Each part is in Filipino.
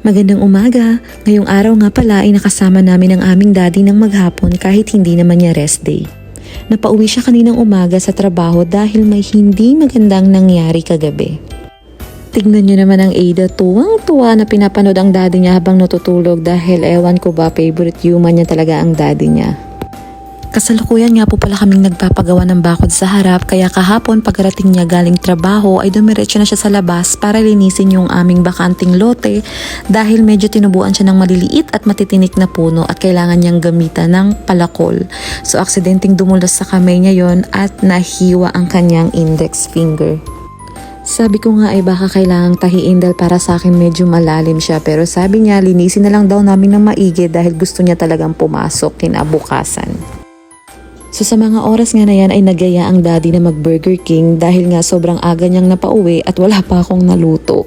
Magandang umaga. Ngayong araw nga pala ay nakasama namin ang aming daddy ng maghapon kahit hindi naman niya rest day. Napauwi siya kaninang umaga sa trabaho dahil may hindi magandang nangyari kagabi. Tignan niyo naman ang Ada, tuwang-tuwa na pinapanood ang daddy niya habang natutulog dahil ewan ko ba favorite human niya talaga ang daddy niya. Kasalukuyan nga po pala kaming nagpapagawa ng bakod sa harap kaya kahapon pagkarating niya galing trabaho ay dumiretso na siya sa labas para linisin yung aming bakanting lote dahil medyo tinubuan siya ng maliliit at matitinik na puno at kailangan niyang gamitan ng palakol. So aksidenteng dumulas sa kamay niya yon at nahiwa ang kanyang index finger. Sabi ko nga ay baka kailangang tahiin dahil para sa akin medyo malalim siya pero sabi niya linisin na lang daw namin ng maigi dahil gusto niya talagang pumasok kinabukasan. So sa mga oras nga na yan ay nagaya ang daddy na mag Burger King dahil nga sobrang aga niyang napauwi at wala pa akong naluto.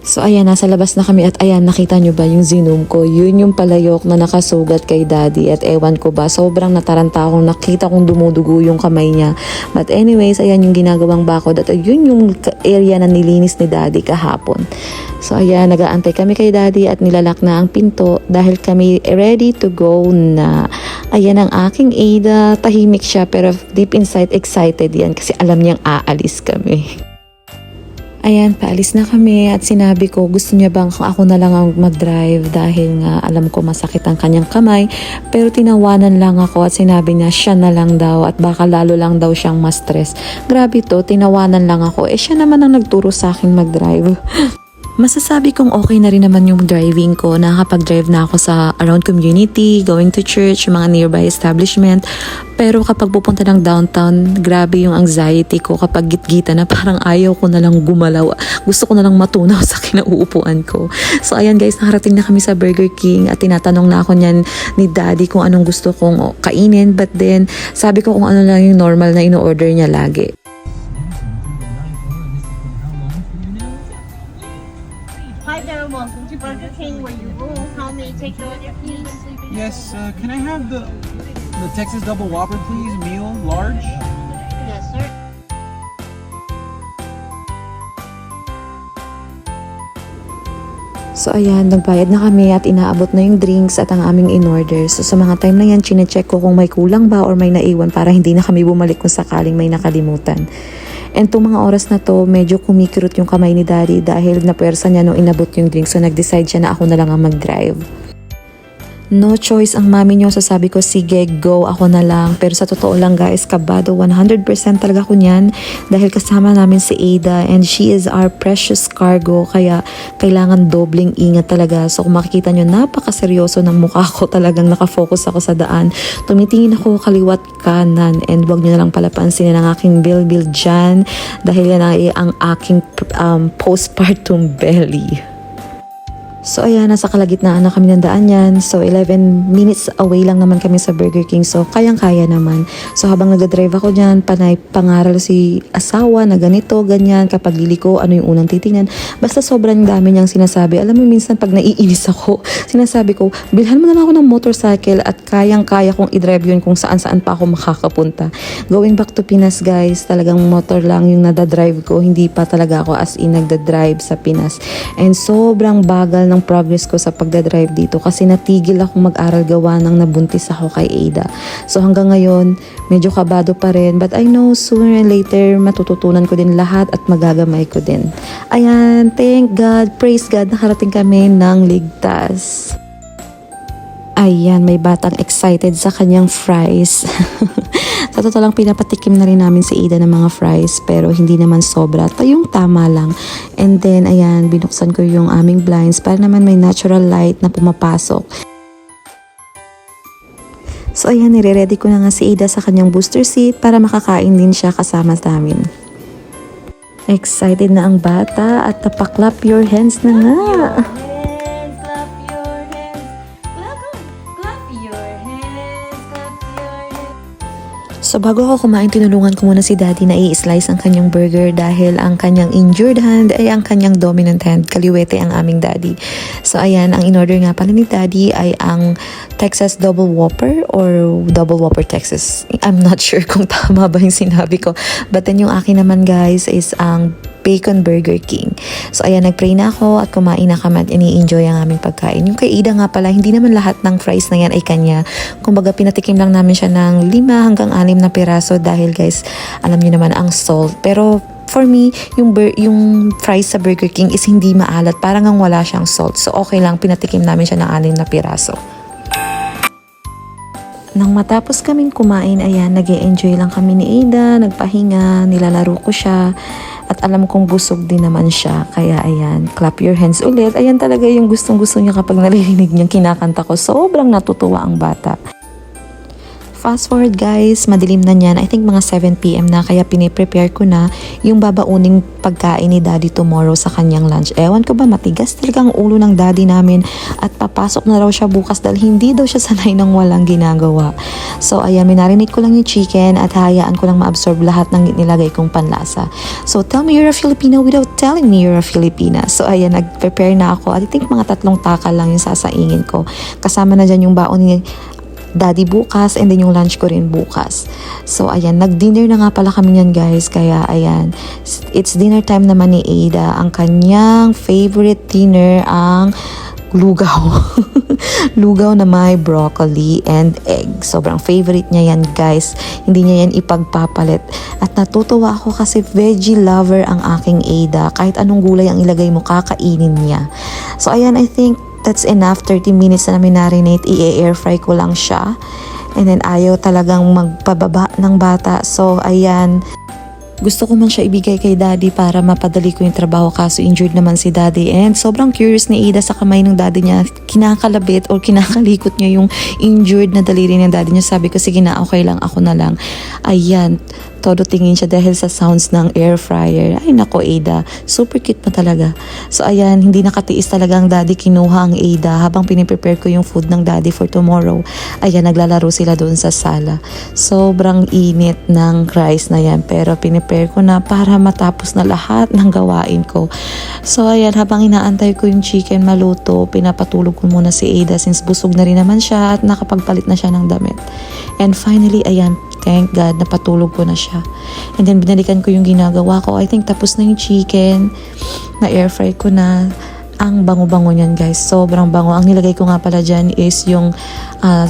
So ayan, nasa labas na kami at ayan, nakita nyo ba yung Zoom ko? Yun yung palayok na nakasugat kay daddy at ewan ko ba, sobrang nataranta akong nakita kong dumudugo yung kamay niya. But anyways, ayan yung ginagawang bakod at yun yung area na nilinis ni daddy kahapon. So ayan, nagaantay kami kay daddy at nilalak na ang pinto dahil kami ready to go na. Ayan ang aking Ada, tahimik siya pero deep inside excited yan kasi alam niyang aalis kami. Ayan, paalis na kami at sinabi ko gusto niya bang ako na lang ang mag-drive dahil nga alam ko masakit ang kanyang kamay pero tinawanan lang ako at sinabi niya siya na lang daw at baka lalo lang daw siyang ma-stress. Grabe to, tinawanan lang ako. Eh siya naman ang nagturo sa akin mag-drive. Masasabi kong okay na rin naman yung driving ko. Nakakapag-drive na ako sa around community, going to church, mga nearby establishment. Pero kapag pupunta ng downtown, grabe yung anxiety ko kapag gitgita na parang ayaw ko na lang gumalaw. Gusto ko na lang matunaw sa kinauupuan ko. So ayan guys, nakarating na kami sa Burger King at tinatanong na ako niyan ni daddy kung anong gusto kong kainin. But then, sabi ko kung ano lang yung normal na ino-order niya lagi. Take your order, please? Yes, uh, can I have the the Texas Double Whopper, please? Meal, large. Yes, sir. So ayan, nagbayad na kami at inaabot na yung drinks at ang aming in-order. So sa mga time na yan, chinecheck ko kung may kulang ba or may naiwan para hindi na kami bumalik kung sakaling may nakalimutan. And itong mga oras na to, medyo kumikirot yung kamay ni daddy dahil napuwersa niya nung inabot yung drink. So nag-decide siya na ako na lang ang mag-drive. No choice ang mami niyo, so sabi ko, sige, go, ako na lang. Pero sa totoo lang guys, kabado, 100% talaga ko niyan dahil kasama namin si Ada and she is our precious cargo, kaya kailangan dobling ingat talaga. So kung makikita niyo, napakaseryoso ng mukha ko talagang nakafocus ako sa daan. Tumitingin ako kaliwat kanan and wag niyo na lang pala pansinin ang aking bilbil dyan dahil yan ay ang aking um, postpartum belly. So ayan, nasa kalagitnaan na kami ng daan yan. So 11 minutes away lang naman kami sa Burger King. So kayang-kaya naman. So habang nagdadrive ako dyan, panay pangaral si asawa na ganito, ganyan. Kapag liliko, ano yung unang titingnan. Basta sobrang dami niyang sinasabi. Alam mo, minsan pag naiinis ako, sinasabi ko, bilhan mo na lang ako ng motorcycle at kayang-kaya kong i-drive yun kung saan-saan pa ako makakapunta. Going back to Pinas guys, talagang motor lang yung nadadrive ko. Hindi pa talaga ako as in nagdadrive sa Pinas. And sobrang bagal ng progress ko sa pagdadrive dito kasi natigil ako mag-aral gawa ng nabuntis ako kay Ada. So hanggang ngayon, medyo kabado pa rin. But I know sooner and later, matututunan ko din lahat at magagamay ko din. Ayan, thank God, praise God, nakarating kami ng ligtas. Ayan, may batang excited sa kanyang fries. sa totoo lang, pinapatikim na rin namin si Ida ng mga fries pero hindi naman sobra. Ito yung tama lang. And then, ayan, binuksan ko yung aming blinds para naman may natural light na pumapasok. So ayan, nire-ready ko na nga si Ida sa kanyang booster seat para makakain din siya kasama namin. Excited na ang bata at tapaklap your hands na nga. So bago ako kumain, tinulungan ko muna si daddy na i-slice ang kanyang burger dahil ang kanyang injured hand ay ang kanyang dominant hand. Kaliwete ang aming daddy. So ayan, ang in-order nga pala ni daddy ay ang Texas Double Whopper or Double Whopper Texas. I'm not sure kung tama ba yung sinabi ko. But then yung akin naman guys is ang Bacon Burger King. So ayan, nagpray na ako at kumain na kami at ini-enjoy ang aming pagkain. Yung kay Ida nga pala, hindi naman lahat ng fries na yan ay kanya. Kumbaga pinatikim lang namin siya ng lima hanggang anim na piraso dahil guys, alam niyo naman ang salt. Pero for me, yung, bur- yung fries sa Burger King is hindi maalat. Parang ang wala siyang salt. So okay lang, pinatikim namin siya ng anim na piraso. Nang matapos kaming kumain, ayan, nag enjoy lang kami ni Ada, nagpahinga, nilalaro ko siya. At alam kong busog din naman siya. Kaya ayan, clap your hands ulit. Ayan talaga yung gustong gusto niya kapag naririnig niyang kinakanta ko. Sobrang natutuwa ang bata. Fast forward guys, madilim na niyan. I think mga 7pm na kaya piniprepare ko na yung babauning pagkain ni daddy tomorrow sa kanyang lunch. Ewan ko ba, matigas talaga ang ulo ng daddy namin at papasok na raw siya bukas dahil hindi daw siya sanay ng walang ginagawa. So ayan, minarinate ko lang yung chicken at hayaan ko lang ma-absorb lahat ng nilagay kong panlasa. So tell me you're a Filipino without telling me you're a Filipina. So ayan, nag-prepare na ako. At I think mga tatlong takal lang yung sasaingin ko. Kasama na dyan yung baon ni daddy bukas and then yung lunch ko rin bukas. So ayan, nag-dinner na nga pala kami niyan guys. Kaya ayan, it's dinner time naman ni Ada. Ang kanyang favorite dinner ang lugaw. lugaw na may broccoli and egg. Sobrang favorite niya yan guys. Hindi niya yan ipagpapalit. At natutuwa ako kasi veggie lover ang aking Ada. Kahit anong gulay ang ilagay mo, kakainin niya. So ayan, I think that's enough. 30 minutes na namin marinate. I-air fry ko lang siya. And then ayaw talagang magpababa ng bata. So ayan, gusto ko man siya ibigay kay daddy para mapadali ko yung trabaho kaso injured naman si daddy and sobrang curious ni Ida sa kamay ng daddy niya kinakalabit or kinakalikot niya yung injured na daliri ng daddy niya sabi ko sige na okay lang ako na lang ayan todo tingin siya dahil sa sounds ng air fryer. Ay nako Ada, super cute pa talaga. So ayan, hindi nakatiis talaga ang daddy kinuha ang Ada habang piniprepare ko yung food ng daddy for tomorrow. Ayan, naglalaro sila doon sa sala. Sobrang init ng rice na yan pero piniprepare ko na para matapos na lahat ng gawain ko. So ayan, habang inaantay ko yung chicken maluto, pinapatulog ko muna si Ada since busog na rin naman siya at nakapagpalit na siya ng damit. And finally, ayan, thank God, napatulog ko na siya. And then binalikan ko yung ginagawa ko. I think tapos na yung chicken, na air fry ko na. Ang bango-bango niyan guys, sobrang bango. Ang nilagay ko nga pala dyan is yung uh,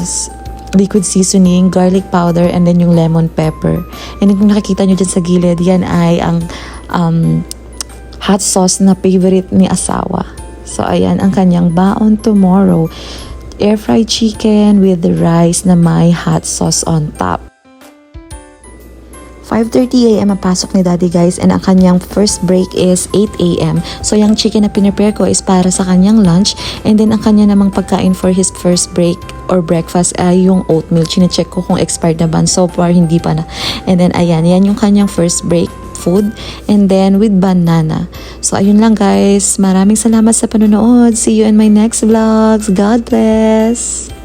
liquid seasoning, garlic powder, and then yung lemon pepper. And then kung nakikita nyo dyan sa gilid, yan ay ang um, hot sauce na favorite ni asawa. So ayan ang kanyang baon tomorrow. Air fried chicken with the rice na may hot sauce on top. 5.30 a.m. ang pasok ni daddy guys and ang kanyang first break is 8 a.m. So yung chicken na pinrepare ko is para sa kanyang lunch and then ang kanya namang pagkain for his first break or breakfast ay yung oatmeal. Chine-check ko kung expired na ba. So far hindi pa na. And then ayan, yan yung kanyang first break food and then with banana. So ayun lang guys. Maraming salamat sa panonood. See you in my next vlogs. God bless!